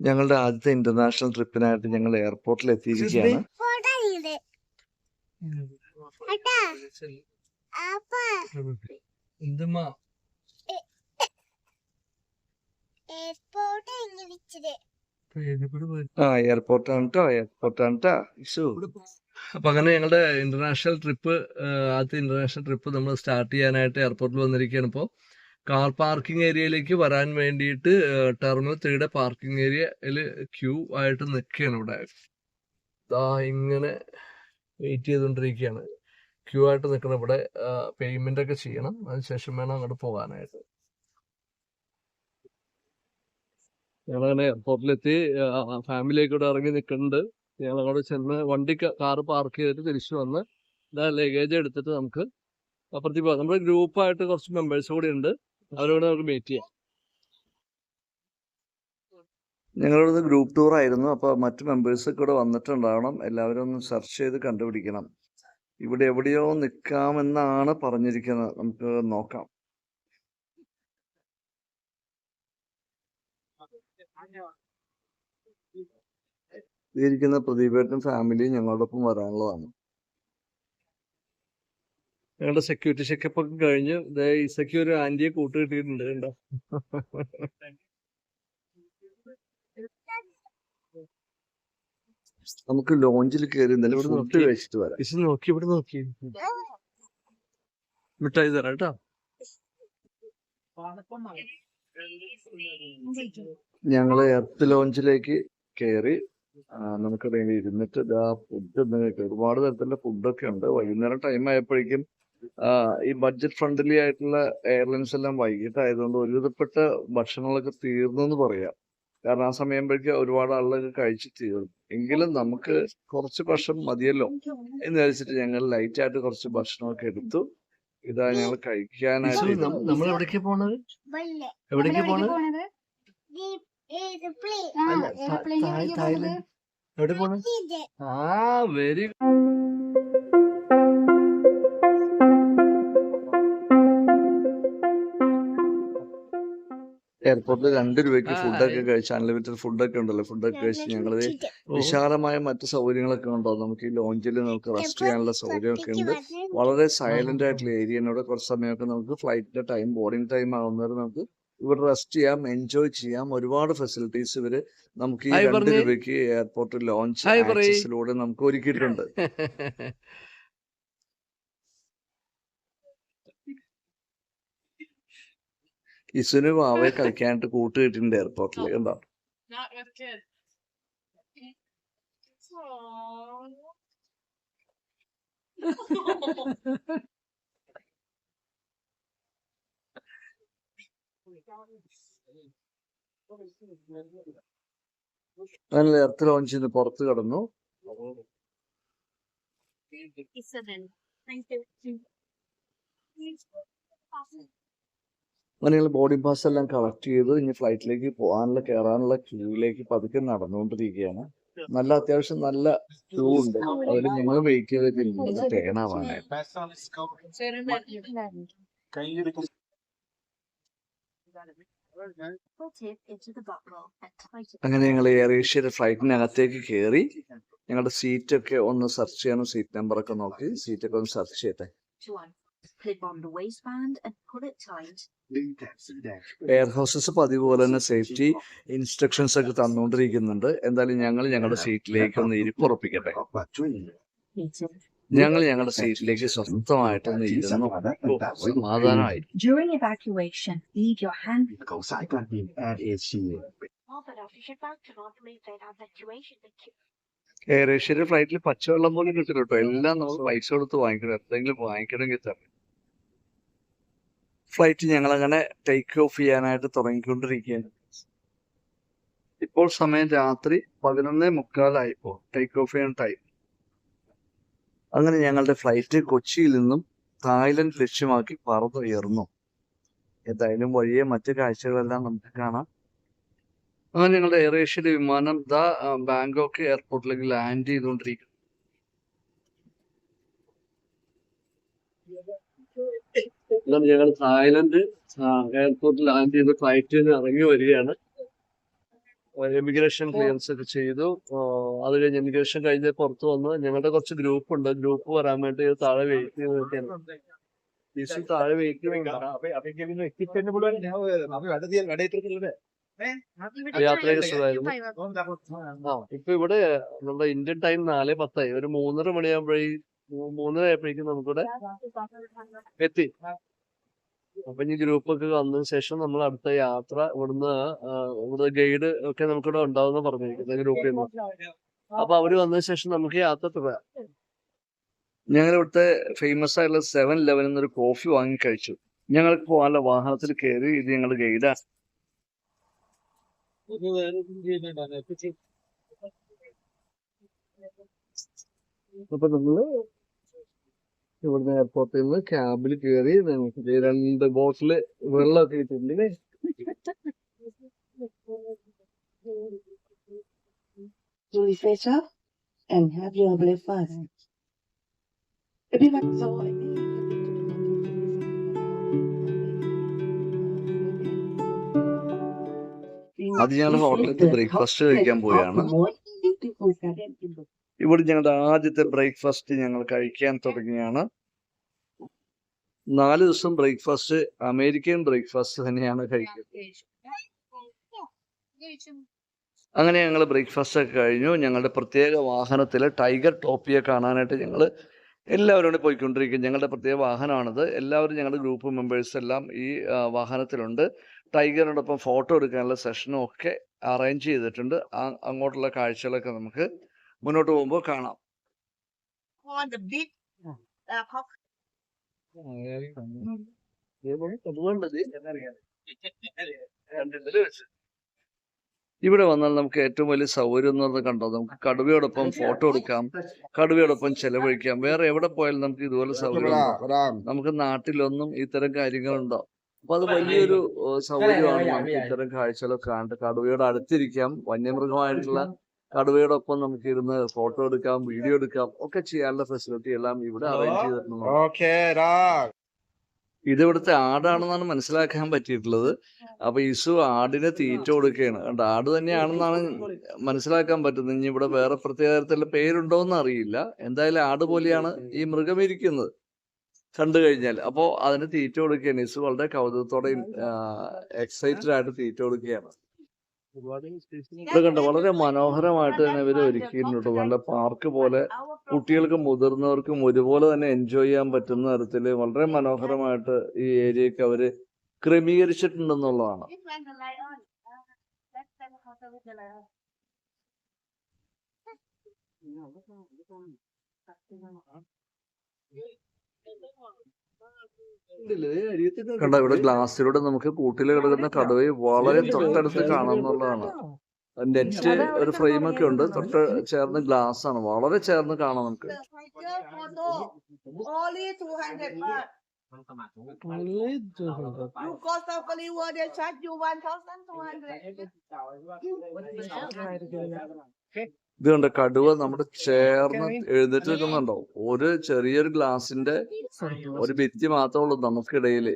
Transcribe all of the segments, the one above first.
ഞങ്ങളുടെ ആദ്യത്തെ ഇന്റർനാഷണൽ ട്രിപ്പിനായിട്ട് ഞങ്ങൾ എയർപോർട്ടിൽ എത്തിയിരിക്കുകയാണ്. ആ എയർപോർട്ടാണ് കേട്ടോ എയർപോർട്ടാണ് കേട്ടോ ഇഷു. അപ്പൊ അങ്ങനെ ഞങ്ങളുടെ ഇന്റർനാഷണൽ ട്രിപ്പ് ആദ്യത്തെ ഇന്റർനാഷണൽ ട്രിപ്പ് നമ്മൾ സ്റ്റാർട്ട് ചെയ്യാനായിട്ട് എയർപോർട്ടിൽ വന്നിരിക്കുകയാണ് ഇപ്പോൾ കാർ പാർക്കിംഗ് ഏരിയയിലേക്ക് വരാൻ വേണ്ടിയിട്ട് ടെർമിനൽ ത്രീയുടെ പാർക്കിംഗ് ഏരിയയിൽ ക്യൂ ആയിട്ട് നിൽക്കുകയാണ് ഇവിടെ. ദാ ഇങ്ങനെ വെയിറ്റ് ചെയ്തുകൊണ്ടിരിക്കുകയാണ്. ക്യൂ ആയിട്ട് നിൽക്കണം. ഇവിടെ പേയ്മെന്റ് ഒക്കെ ചെയ്യണം. അതിനുശേഷം വേണം അങ്ങോട്ട് പോകാനായിട്ട്. ഞങ്ങളങ്ങനെ എയർപോർട്ടിലെത്തി ഫാമിലിയൊക്കെ ഇവിടെ ഇറങ്ങി നിൽക്കുന്നുണ്ട്. ഞങ്ങൾ അങ്ങോട്ട് ചെന്ന് വണ്ടി കാർ പാർക്ക് ചെയ്തിട്ട് തിരിച്ചു വന്ന് ലഗേജ് എടുത്തിട്ട് നമുക്ക് അപ്പുറത്തേക്ക് പോകാം. നമ്മുടെ ഗ്രൂപ്പായിട്ട് കുറച്ച് മെമ്പേഴ്സ് കൂടി ഉണ്ട്. അവരോട് നമുക്ക് മീറ്റ് ചെയ്യാം. ഞങ്ങളുടെ ഗ്രൂപ്പ് ടൂർ ആയിരുന്നു. അപ്പോൾ മറ്റ് മെമ്പേഴ്സ് ഒക്കെ ഇവിടെ വന്നിട്ടുണ്ടാവണം. എല്ലാവരും ഒന്ന് സെർച്ച് ചെയ്ത് കണ്ടുപിടിക്കണം. ഇവിടെ എവിടെയോ നിൽക്കാമെന്നാണ് പറഞ്ഞിരിക്കുന്നത്. നമുക്ക് നോക്കാം. ഇരിക്കുന്ന പ്രദീപേട്ടൻ ഫാമിലി ഞങ്ങളോടൊപ്പം വരാനുള്ളതാണ്. ഞങ്ങളുടെ സെക്യൂരിറ്റി ചെക്കപ്പ് ഒക്കെ കഴിഞ്ഞ് ദേ ഒരു ആന്റിയെ കൂട്ട് കിട്ടിയിട്ടുണ്ട് കണ്ടോ? നമുക്ക് ലോഞ്ചിൽ കയറി ഇവിടെ നിർത്തി. കഴിച്ചിട്ട് വരാം. ഇസ് നോക്കി ഇവിടെ നോക്കി. മിഠായി തരാം കേട്ടോ. ഞങ്ങൾ എർത്ത് ലോഞ്ചിലേക്ക് കയറി നമുക്ക് ഇരുന്നിട്ട് ഇതാ ഫുഡ് ഒരുപാട് തരത്തിലുള്ള ഫുഡൊക്കെ ഉണ്ട്. വൈകുന്നേരം ടൈം ആയപ്പോഴേക്കും ഈ ബഡ്ജറ്റ് ഫ്രണ്ട്ലി ആയിട്ടുള്ള എയർലൈൻസ് എല്ലാം വൈകിട്ടായതുകൊണ്ട് ഒരുവിധപ്പെട്ട ഭക്ഷണങ്ങളൊക്കെ തീർന്നു എന്ന് പറയാം. കാരണം ആ സമയമ്പോഴേക്ക് ഒരുപാട് ആളുകളൊക്കെ കഴിച്ച് തീർന്നു. എങ്കിലും നമുക്ക് കുറച്ച് ഭക്ഷണം മതിയല്ലോ എന്ന് വിചാരിച്ചിട്ട് ഞങ്ങൾ ലൈറ്റ് ആയിട്ട് കുറച്ച് ഭക്ഷണമൊക്കെ എടുത്തു. ഇതാ ഞങ്ങൾ കഴിക്കാനായിട്ട് നമ്മൾ എവിടേക്ക് പോണത്? എവിടേക്ക് പോണത്? എവിടെ പോണത്? ആ വെരി എയർപോർട്ടിൽ രണ്ട് രൂപയ്ക്ക് ഫുഡ് ഫുഡൊക്കെ കഴിച്ച് അൺലിമിറ്റഡ് ഫുഡൊക്കെ ഉണ്ടല്ലോ. ഫുഡൊക്കെ കഴിച്ച് ഞങ്ങളത് വിശാലമായ മറ്റു സൗകര്യങ്ങളൊക്കെ ഉണ്ടോ? നമുക്ക് ഈ ലോഞ്ചിൽ നമുക്ക് റെസ്റ്റ് ചെയ്യാനുള്ള സൗകര്യമൊക്കെ ഉണ്ട്. വളരെ സൈലന്റ് ആയിട്ടുള്ള ഏരിയ ഇവിടെ കുറച്ച് സമയമൊക്കെ നമുക്ക് ഫ്ലൈറ്റിന്റെ ടൈം ബോർഡിംഗ് ടൈം ആവുന്നവരെ നമുക്ക് ഇവിടെ റെസ്റ്റ് ചെയ്യാം എൻജോയ് ചെയ്യാം. ഒരുപാട് ഫെസിലിറ്റീസ് ഇവർ നമുക്ക് ഈ രണ്ട് രൂപയ്ക്ക് എയർപോർട്ട് ലോഞ്ച്. ആക്സസിലൂടെ നമുക്ക് ഒരുക്കിയിട്ടുണ്ട്. ഇസുന് വാവയെ കളിക്കാനായിട്ട് കൂട്ട് കിട്ടിയിട്ടുണ്ട് എയർപോർട്ടിൽ കണ്ടോ. അങ്ങനെ എർത്ത് ലോഞ്ച് ചെയ്ത് പുറത്ത് കടന്നു. അങ്ങനെ ഞങ്ങൾ ബോർഡിംഗ് പാസ് എല്ലാം കളക്ട് ചെയ്ത് ഇനി ഫ്ലൈറ്റിലേക്ക് പോകാനുള്ള കയറാനുള്ള ക്യൂവിലേക്ക് പതുക്കെ നടന്നുകൊണ്ടിരിക്കുകയാണ്. നല്ല അത്യാവശ്യം നല്ല ക്യൂ ഉണ്ട്. അതിൽ ഞങ്ങൾ വെയിറ്റ് ചെയ്തിട്ട് തേനാവാനായിട്ട് അങ്ങനെ ഞങ്ങൾ എയർ ഏഷ്യയുടെ ഫ്ലൈറ്റിനകത്തേക്ക് കയറി ഞങ്ങളുടെ സീറ്റൊക്കെ ഒന്ന് സെർച്ച് ചെയ്യണം സീറ്റ് നമ്പർ ഒക്കെ നോക്കി. സീറ്റൊക്കെ ഒന്ന് സെർച്ച് ചെയ്യട്ടെ. Clip on the waistband and pull it tight. Air hostess പതിവ് പോലെ തന്നെ സേഫ്റ്റി ഇൻസ്ട്രക്ഷൻസ് ഒക്കെ തന്നുകൊണ്ടിരിക്കുന്നുണ്ട് എന്തായാലും ഞങ്ങൾ ഞങ്ങളുടെ സീറ്റിലേക്ക് ഒന്ന് ഇരിപ്പുറപ്പിക്കട്ടെ ഞങ്ങൾ ഞങ്ങളുടെ സീറ്റിലേക്ക് സ്വന്തമായിട്ടൊന്ന് ഇരുന്നു ഓ, സമാധാനമായി. During evacuation, leave your hand. Air ഏഷ്യയുടെ ഫ്ലൈറ്റിൽ പച്ചവെള്ളം പോലും കിട്ടില്ല കേട്ടോ. എല്ലാം നമ്മൾ പൈസ കൊടുത്ത് വാങ്ങിക്കണം. എന്തെങ്കിലും വാങ്ങിക്കണമെങ്കിൽ തന്നെ. ഫ്ലൈറ്റ് ഞങ്ങൾ അങ്ങനെ ടേക്ക് ഓഫ് ചെയ്യാനായിട്ട് തുടങ്ങിക്കൊണ്ടിരിക്കുകയാണ്. ഇപ്പോൾ സമയം രാത്രി പതിനൊന്നേ മുക്കാലായിപ്പോൾ ടേക്ക് ഓഫ് ചെയ്യാൻ ടൈം അങ്ങനെ ഞങ്ങളുടെ ഫ്ലൈറ്റ് കൊച്ചിയിൽ നിന്നും തായ്ലൻഡ് ലക്ഷ്യമാക്കി പറന്നുയർന്നു ഏതായാലും വഴിയെ മറ്റു കാഴ്ചകളെല്ലാം നമുക്ക് കാണാം. അങ്ങനെ ഞങ്ങളുടെ എയർ ഏഷ്യയുടെ വിമാനം ദ ബാങ്കോക്ക് എയർപോർട്ടിലേക്ക് ലാൻഡ് ചെയ്തുകൊണ്ടിരിക്കുന്നു. അങ്ങനെ ഞങ്ങൾ തായ്ലൻഡ് എയർപോർട്ടിൽ ലാൻഡ് ചെയ്ത് ഫ്ലൈറ്റിൽ നിന്ന് ഇറങ്ങി വരികയാണ്. എമിഗ്രേഷൻ ക്ലിയറൻസ് ഒക്കെ ചെയ്തു. അത് കഴിഞ്ഞ് എമിഗ്രേഷൻ കഴിഞ്ഞ് പുറത്ത് വന്ന് ഞങ്ങളുടെ കുറച്ച് ഗ്രൂപ്പ് ഉണ്ട്. ഗ്രൂപ്പ് വരാൻ വേണ്ടി താഴെ വെയിറ്റ് ചെയ്ത് നിൽക്കുകയാണ്. താഴെ വെയിറ്റ് യാത്രയൊക്കെ സുഖമായിരുന്നു. ആ ഇപ്പൊ ഇവിടെ നമ്മുടെ ഇന്ത്യൻ ടൈം നാല് പത്തായി. ഒരു മൂന്നര മണിയാകുമ്പോഴേ മൂന്നര ആയപ്പോഴേക്കും നമുക്കിവിടെ എത്തി. അപ്പൊ ഇനി ഗ്രൂപ്പൊക്കെ വന്നതിന് ശേഷം നമ്മൾ അടുത്ത യാത്ര ഇവിടുന്ന് ഇവിടെ ഗൈഡ് ഒക്കെ നമുക്കിവിടെ ഉണ്ടാവുന്ന പറഞ്ഞിരിക്കുന്നത് ഗ്രൂപ്പിൽ നിന്ന്. അപ്പൊ അവർ വന്നതിന് ശേഷം നമുക്ക് യാത്ര തുടരാം. ഞങ്ങൾ ഇവിടുത്തെ ഫേമസ് ആയിട്ടുള്ള സെവൻ ലെവൻ എന്നൊരു കോഫി വാങ്ങി കഴിച്ചു. ഞങ്ങൾക്ക് പോകാനുള്ള വാഹനത്തിൽ കയറി ഇത് ഞങ്ങൾ ഗൈഡാണ് അപ്പൊ നമ്മൾ ഇവിടുന്ന് എയർപോർട്ടിൽ നിന്ന് ക്യാബിൽ കയറി രണ്ട് ബോട്ടിൽ വെള്ളമൊക്കെ up and have your breakfast. All. അത് ഞങ്ങൾ ഹോട്ടലിൽ ബ്രേക്ക്ഫാസ്റ്റ് കഴിക്കാൻ പോവുകയാണ് ഇവിടെ ഞങ്ങളുടെ ആദ്യത്തെ ബ്രേക്ക്ഫാസ്റ്റ് ഞങ്ങൾ കഴിക്കാൻ തുടങ്ങിയാണ്. നാല് ദിവസം ബ്രേക്ക്ഫാസ്റ്റ് അമേരിക്കൻ ബ്രേക്ക്ഫാസ്റ്റ് തന്നെയാണ് കഴിക്കുന്നത്. അങ്ങനെ ഞങ്ങൾ ബ്രേക്ക്ഫാസ്റ്റ് ഒക്കെ കഴിഞ്ഞു. ഞങ്ങളുടെ പ്രത്യേക വാഹനത്തിൽ ടൈഗർ ടോപ്പിയെ കാണാനായിട്ട് ഞങ്ങൾ എല്ലാവരും കൂടി പോയിക്കൊണ്ടിരിക്കും ഞങ്ങളുടെ പ്രത്യേക വാഹനമാണിത്. എല്ലാവരും ഞങ്ങളുടെ ഗ്രൂപ്പ് മെമ്പേഴ്സ് എല്ലാം ഈ വാഹനത്തിലുണ്ട്. ടൈഗറിനോടൊപ്പം ഫോട്ടോ എടുക്കാനുള്ള സെഷനും ഒക്കെ അറേഞ്ച് ചെയ്തിട്ടുണ്ട്. അങ്ങോട്ടുള്ള കാഴ്ചകളൊക്കെ നമുക്ക് മുന്നോട്ട് പോകുമ്പോൾ കാണാം. ഇവിടെ വന്നാൽ നമുക്ക് ഏറ്റവും വലിയ സൗകര്യം എന്ന് പറഞ്ഞാൽ കണ്ടോ? നമുക്ക് കടുവയോടൊപ്പം ഫോട്ടോ എടുക്കാം. കടുവയോടൊപ്പം ചെലവഴിക്കാം. വേറെ എവിടെ പോയാലും നമുക്ക് ഇതുപോലെ സൗകര്യം നമുക്ക് നാട്ടിലൊന്നും ഇത്തരം കാര്യങ്ങളുണ്ടോ? അപ്പൊ അത് വലിയൊരു സൗകര്യമാണ് നമുക്ക് ഇത്തരം കാഴ്ചകളൊക്കെ കാണട്ടെ കടുവയോട് അടുത്തിരിക്കാം. വന്യമൃഗമായിട്ടുള്ള കടുവയോടൊപ്പം നമുക്ക് ഇരുന്ന് ഫോട്ടോ എടുക്കാം വീഡിയോ എടുക്കാം ഒക്കെ ചെയ്യാനുള്ള ഫെസിലിറ്റി എല്ലാം ഇവിടെ അറേഞ്ച് ചെയ്തിട്ടുണ്ട് ഇതിവിടുത്തെ dog. ഇത് ഇവിടുത്തെ ആടാണെന്നാണ് മനസ്സിലാക്കാൻ പറ്റിയിട്ടുള്ളത്. അപ്പൊ ഇസു ആടിന് തീറ്റ കൊടുക്കുകയാണ്. കണ്ട ആട് തന്നെയാണെന്നാണ് മനസ്സിലാക്കാൻ പറ്റുന്നത്. ഇനി ഇവിടെ വേറെ പ്രത്യേക തരത്തിലുള്ള പേരുണ്ടോ എന്ന് അറിയില്ല. എന്തായാലും ആട് പോലെയാണ് ഈ മൃഗം ഇരിക്കുന്നത്. കണ്ടു കഴിഞ്ഞാൽ. അപ്പോ അതിന് തീറ്റ കൊടുക്കുകയാണ്. ഇസു വളരെ കൗതുകത്തോടെ എക്സൈറ്റഡ് ആയിട്ട് തീറ്റ കൊടുക്കുകയാണ്. ഇവിടെ കണ്ടോ വളരെ മനോഹരമായിട്ട് തന്നെ ഇവർ ഒരുക്കിയിട്ടുണ്ട് നല്ല പാർക്ക് പോലെ കുട്ടികൾക്കും മുതിർന്നവർക്കും ഒരുപോലെ തന്നെ എൻജോയ് ചെയ്യാൻ പറ്റുന്ന തരത്തിൽ വളരെ മനോഹരമായിട്ട് ഈ ഏരിയയൊക്കെ അവർ ക്രമീകരിച്ചിട്ടുണ്ടെന്നുള്ളതാണ് കണ്ടോ ഇവിടെ ഗ്ലാസ്സിലൂടെ നമുക്ക് കൂട്ടിൽ കിടക്കുന്ന കടുവയെ വളരെ തൊട്ടടുത്ത് കാണാമെന്നുള്ളതാണ് നെറ്റ് ഒരു ഫ്രെയിം ഒക്കെ ഉണ്ട് തൊട്ട് ചേർന്ന് ഗ്ലാസ് ആണ് വളരെ ചേർന്ന് കാണാം നമുക്ക്. Only 200 baht. You go safari world, they charge you 1,200. ഇത് കണ്ട? കടുവ നമ്മുടെ ചേർന്ന് എഴുന്നേറ്റ് നിൽക്കുന്നുണ്ടോ? ഒരു ചെറിയൊരു ഗ്ലാസിന്റെ ഒരു ഭിത്തി മാത്രമേ ഉള്ളൂ നമുക്കിടയിൽ.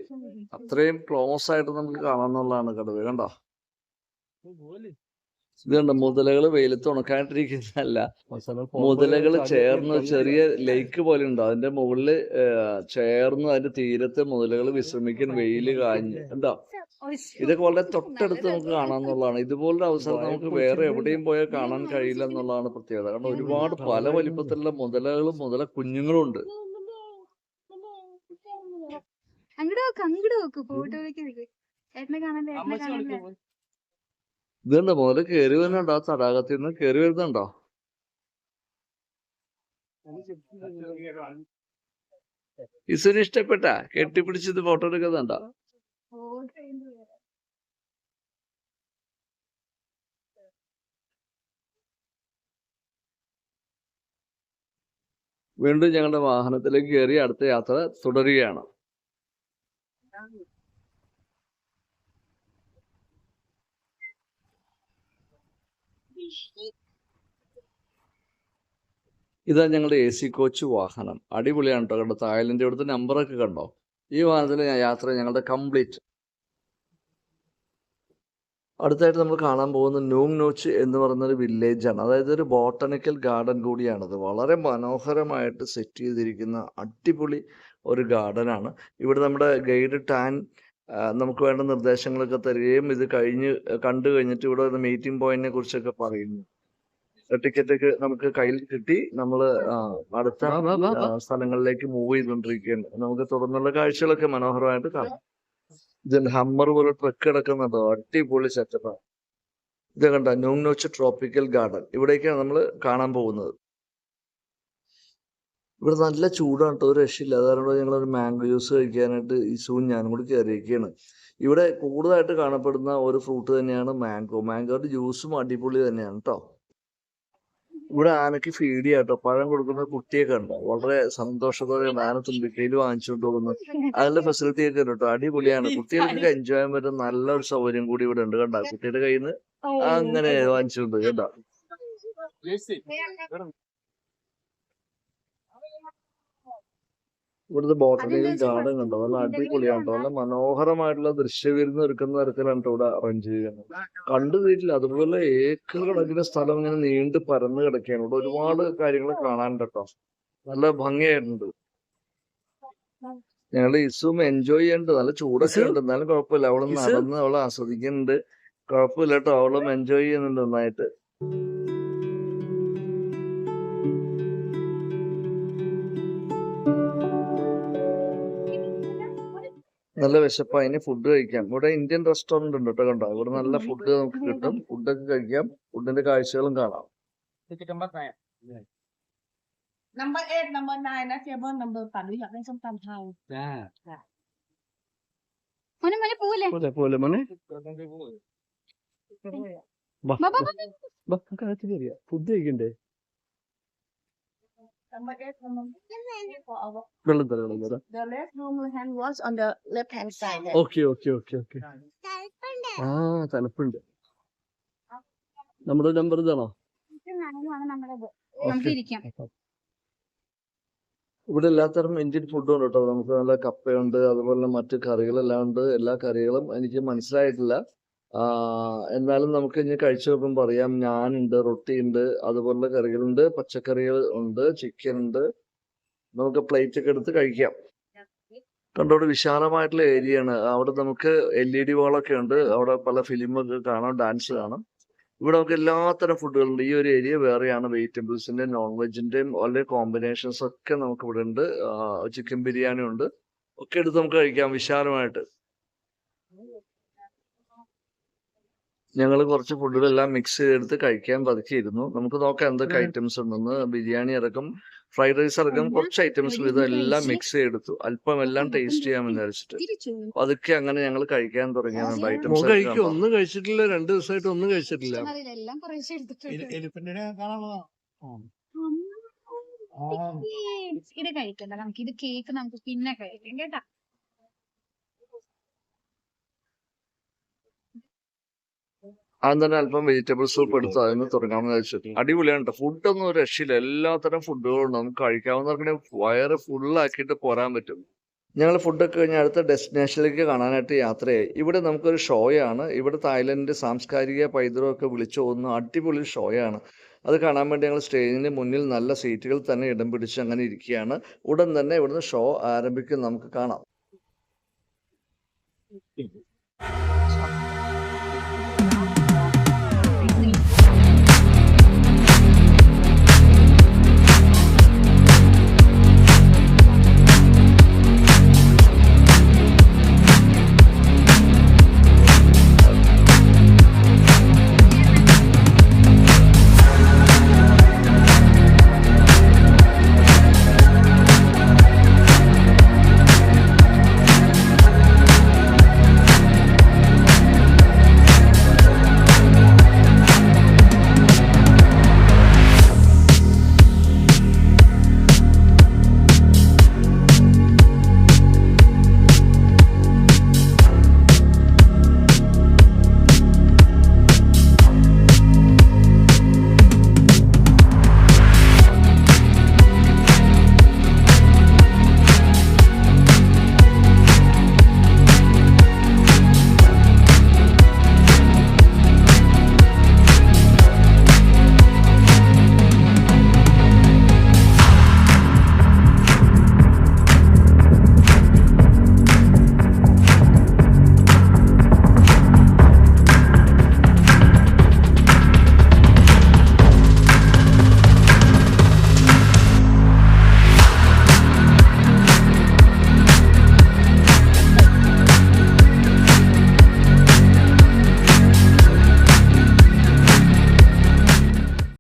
അത്രയും ക്ലോസ് ആയിട്ട് നമുക്ക് കാണാന്നുള്ളതാണ് കടുവ കണ്ടോ? ഇത് കണ്ടോ? മുതലകൾ വെയിലത്ത് ഉണക്കാണ്ടിരിക്കുന്നതല്ല മുതലകൾ ചേർന്ന് ചെറിയ ലേക്ക് പോലെ ഉണ്ട്? അതിന്റെ മുകളിൽ ചേർന്ന് അതിന്റെ തീരത്തെ മുതലകൾ വിശ്രമിക്കാൻ വെയിൽ കാഞ്ഞ്. എന്താ ഇതൊക്കെ വളരെ തൊട്ടടുത്ത് നമുക്ക് കാണാന്നുള്ളതാണ് ഇതുപോലൊരു അവസരം നമുക്ക് വേറെ എവിടെയും പോയാൽ കാണാൻ കഴിയില്ല എന്നുള്ളതാണ് പ്രത്യേകത. കാരണം ഒരുപാട് പല വലിപ്പത്തിലുള്ള മുതലകളും മുതല കുഞ്ഞുങ്ങളും ഉണ്ട് ഇതുണ്ട്? മുതല കയറി വരുന്നുണ്ടോ? ആ തടാകത്തിൽ നിന്ന് കയറി വരുന്നുണ്ടോ ഇസുന് ഇഷ്ടപ്പെട്ട? കെട്ടിപ്പിടിച്ചത് ഫോട്ടോ എടുക്കുന്നുണ്ടോ ഫോട്ടോ എന്ത് വേറെ വീണ്ടും ഞങ്ങളുടെ വാഹനത്തിലേക്ക് കയറി അടുത്ത യാത്ര തുടരുകയാണ്. ഇതാ ഞങ്ങളുടെ എ സി കോച്ച് വാഹനം. അടിപൊളിയാണ് കേട്ടോ. കണ്ടോ തായ്ലൻഡ് ഇവിടുത്തെ നമ്പറൊക്കെ കണ്ടോ? ഈ വാഹനത്തിൽ യാത്ര ഞങ്ങളുടെ കംപ്ലീറ്റ് അടുത്തായിട്ട് നമ്മൾ കാണാൻ പോകുന്ന നൂങ് നോച്ച് എന്ന് പറയുന്നൊരു വില്ലേജാണ്. അതായത് ഒരു ബോട്ടണിക്കൽ ഗാർഡൻ കൂടിയാണത്. വളരെ മനോഹരമായിട്ട് സെറ്റ് ചെയ്തിരിക്കുന്ന അടിപൊളി ഒരു ഗാർഡനാണ്. ഇവിടെ നമ്മുടെ ഗൈഡ് ടാൻ നമുക്ക് വേണ്ട നിർദ്ദേശങ്ങളൊക്കെ തരികയും ഇത് കഴിഞ്ഞ് കണ്ടു കഴിഞ്ഞിട്ട് ഇവിടെ ഒരു മീറ്റിംഗ് പോയിന്റിനെ കുറിച്ചൊക്കെ പറയുന്നു. ടിക്കറ്റ് ഒക്കെ നമുക്ക് കയ്യിൽ കിട്ടി. നമ്മൾ അടുത്ത സ്ഥലങ്ങളിലേക്ക് മൂവ് ചെയ്തുകൊണ്ടിരിക്കുകയാണ്. നമുക്ക് തുടർന്നുള്ള കാഴ്ചകളൊക്കെ മനോഹരമായിട്ട് കാണാം. ഇതിൽ ഹമ്മർ പോലെ ട്രക്ക് കിടക്കുന്നുണ്ട് അടിപൊളി സെറ്റപ്പാണ് ഇത് കണ്ട? ന്യൂങ് നോച്ച് ട്രോപ്പിക്കൽ ഗാർഡൻ ഇവിടേക്കാണ് നമ്മൾ കാണാൻ പോകുന്നത്. ഇവിടെ നല്ല ചൂടാണ് കേട്ടോ ഒരു രക്ഷയില്ല. അതാണ് ഞങ്ങൾ ഒരു മാംഗോ ജ്യൂസ് കഴിക്കാനായിട്ട് ഇസുവും ഞാനും കൂടി കയറിയിരിക്കുകയാണ് ഇവിടെ കൂടുതലായിട്ട് കാണപ്പെടുന്ന ഒരു ഫ്രൂട്ട് തന്നെയാണ് മാംഗോ മാംഗോയുടെ ജ്യൂസും അടിപൊളി തന്നെയാണ് കേട്ടോ ഇവിടെ ആനയ്ക്ക് ഫീഡ് ചെയ്യാം കേട്ടോ പഴം കൊടുക്കുന്ന കുട്ടിയൊക്കെ ഉണ്ട്? വളരെ സന്തോഷത്തോടെ ആന തുമ്പിക്കയിൽ വാങ്ങിച്ചുകൊണ്ട് പോകുന്നു അതിന്റെ ഫെസിലിറ്റി ഒക്കെ ഉണ്ട്? കേട്ടോ അടിപൊളിയാണ്. കുട്ടികൾക്ക് എൻജോയ് ചെയ്യാൻ പറ്റുന്ന നല്ലൊരു സൗകര്യം കൂടി ഇവിടെ ഉണ്ട് കണ്ട? കുട്ടിയുടെ കയ്യിൽ നിന്ന് അങ്ങനെ വാങ്ങിച്ചുകൊണ്ട് കേട്ടോ. ഇവിടുത്തെ ബോട്ടണിക്കൽ ഗാർഡൻ കണ്ടോ? നല്ല അടിപൊളിയാണ് കേട്ടോ. നല്ല മനോഹരമായിട്ടുള്ള ദൃശ്യവിരുന്ന് ഒരുക്കുന്ന തരത്തിലാണ് കേട്ടോ ഇവിടെ അറേഞ്ച് ചെയ്യുന്നത്. കണ്ടു തീരില്ല. അതുപോലെ ഏക്കർ കണക്കിന് സ്ഥലം ഇങ്ങനെ നീണ്ട് പരന്ന് കിടക്കുകയാണ്. ഇവിടെ ഒരുപാട് കാര്യങ്ങൾ കാണാനുണ്ട് കേട്ടോ. നല്ല ഭംഗിയായിട്ടുണ്ട്. ഞങ്ങൾ ഇസും എൻജോയ് ചെയ്യുന്നുണ്ട്. നല്ല ചൂടൊക്കെ? ഉണ്ട്. എന്നാലും കുഴപ്പമില്ല. അവൾ? നടന്ന് അവൾ ആസ്വദിക്കുന്നുണ്ട്. കുഴപ്പമില്ല കേട്ടോ. അവളും എൻജോയ് ചെയ്യുന്നുണ്ട് നന്നായിട്ട്. നല്ല വിശപ്പ് അതിന് ഫുഡ് കഴിക്കാം ഇവിടെ ഇന്ത്യൻ റെസ്റ്റോറന്റ് ഉണ്ട് കേട്ടോ കണ്ടോ ഇവിടെ നല്ല ഫുഡ് നമുക്ക് കിട്ടും ഫുഡൊക്കെ കഴിക്കാം ഫുഡിന്റെ കാഴ്ചകളും കാണാം Number eight, number nine, na table number ten. We have some tam thai. Yeah. Mone mone pule. Pule pule mone. Ba ba ba. Ba, kaka tiya. Food de ikinde. വെള്ളം തരാം വെള്ളം തരാം the left room hand was on the left hand side. Okay okay okay okay ആ തണുപ്പുണ്ട് നമ്മുടെ number ഇതാണോ? നമുക്ക് ഇരിക്കാം. ഇവിടെ എല്ലാത്തരം ഇന്ത്യൻ ഫുഡും ഉണ്ട് കേട്ടോ. നമുക്ക് നല്ല കപ്പയുണ്ട് അതുപോലെ മറ്റു കറികളെല്ലാം ഉണ്ട്. എല്ലാ കറികളും എനിക്ക് മനസ്സിലായിട്ടില്ല. എന്നാലും നമുക്ക് ഇനി കഴിച്ചു നോക്കുമ്പോൾ അറിയാം ഞാനുണ്ട് റൊട്ടി ഉണ്ട് അതുപോലുള്ള കറികളുണ്ട് പച്ചക്കറികൾ ഉണ്ട് ചിക്കൻ ഉണ്ട്. നമുക്ക് പ്ലേറ്റ് ഒക്കെ എടുത്ത് കഴിക്കാം. കണ്ടോട് വിശാലമായിട്ടുള്ള ഏരിയ ആണ്. അവിടെ നമുക്ക് എൽ ഇ ഡി വാളൊക്കെ ഉണ്ട്. അവിടെ പല ഫിലിമൊക്കെ കാണാം ഡാൻസ് കാണാം. ഇവിടെ നമുക്ക് എല്ലാത്തരം ഫുഡുകളുണ്ട് ഈ ഒരു ഏരിയ വേറെയാണ് വെജിറ്റബിൾസിന്റെ നോൺ വെജിന്റെയും വളരെ കോമ്പിനേഷൻസ് ഒക്കെ നമുക്ക് ഇവിടെ ഉണ്ട്. ചിക്കൻ ബിരിയാണി ഉണ്ട്. ഒക്കെ എടുത്ത് നമുക്ക് കഴിക്കാം വിശാലമായിട്ട്. ഞങ്ങൾ കുറച്ച് ഫുഡുകളെല്ലാം മിക്സ് ചെയ്തെടുത്ത് കഴിക്കാൻ പതുക്കിയിരുന്നു. നമുക്ക് നോക്കാം എന്തൊക്കെ ഐറ്റംസ് ഉണ്ടെന്ന്. ബിരിയാണി അടക്കം ഫ്രൈഡ് റൈസ് അടക്കം കുറച്ച് ഐറ്റംസ് വീതം എല്ലാം മിക്സ് ചെയ്തെടുത്തു. അല്പം എല്ലാം ടേസ്റ്റ് ചെയ്യാൻ വിചാരിച്ചിട്ട്. അതൊക്കെ പതുക്കെ അങ്ങനെ ഞങ്ങൾ കഴിക്കാൻ തുടങ്ങിയാണ് ഐറ്റംസ് ഒന്നും കഴിച്ചിട്ടില്ല. രണ്ട് ദിവസമായിട്ട് ഒന്നും കഴിച്ചിട്ടില്ല. ഇത് കഴിക്കണ്ട. നമുക്ക് ഇത് കേക്ക് നമുക്ക് പിന്നെ കഴിക്കാം. കേട്ടാ? ആദ്യം തന്നെ അല്പം വെജിറ്റബിൾ സൂപ്പ് എടുത്ത് അതിന് തുടങ്ങാമെന്ന് വെച്ചു അടിപൊളിയാണ് കേട്ടോ ഫുഡൊന്നും ഒരു രക്ഷയില്ല. എല്ലാത്തരം ഫുഡുകളും ഉണ്ട്. നമുക്ക് കഴിക്കാവുന്നവർക്കിനെ വയറ് ഫുള്ളാക്കിയിട്ട് പോരാൻ പറ്റും. ഞങ്ങൾ ഫുഡൊക്കെ കഴിഞ്ഞ് അടുത്ത ഡെസ്റ്റിനേഷനിലേക്ക് കാണാനായിട്ട് യാത്രയായി. ഇവിടെ നമുക്കൊരു ഷോയാണ്. ഇവിടെ തായ്ലൻഡിന്റെ സാംസ്കാരിക പൈതൃകമൊക്കെ വിളിച്ചു പോകുന്ന അടിപൊളി ഷോയാണ്. അത് കാണാൻ വേണ്ടി ഞങ്ങൾ സ്റ്റേജിന് മുന്നിൽ നല്ല സീറ്റുകൾ തന്നെ ഇടം പിടിച്ച് അങ്ങനെ ഇരിക്കുകയാണ്. ഉടൻ തന്നെ ഇവിടുന്ന് ഷോ ആരംഭിക്കും. നമുക്ക് കാണാം.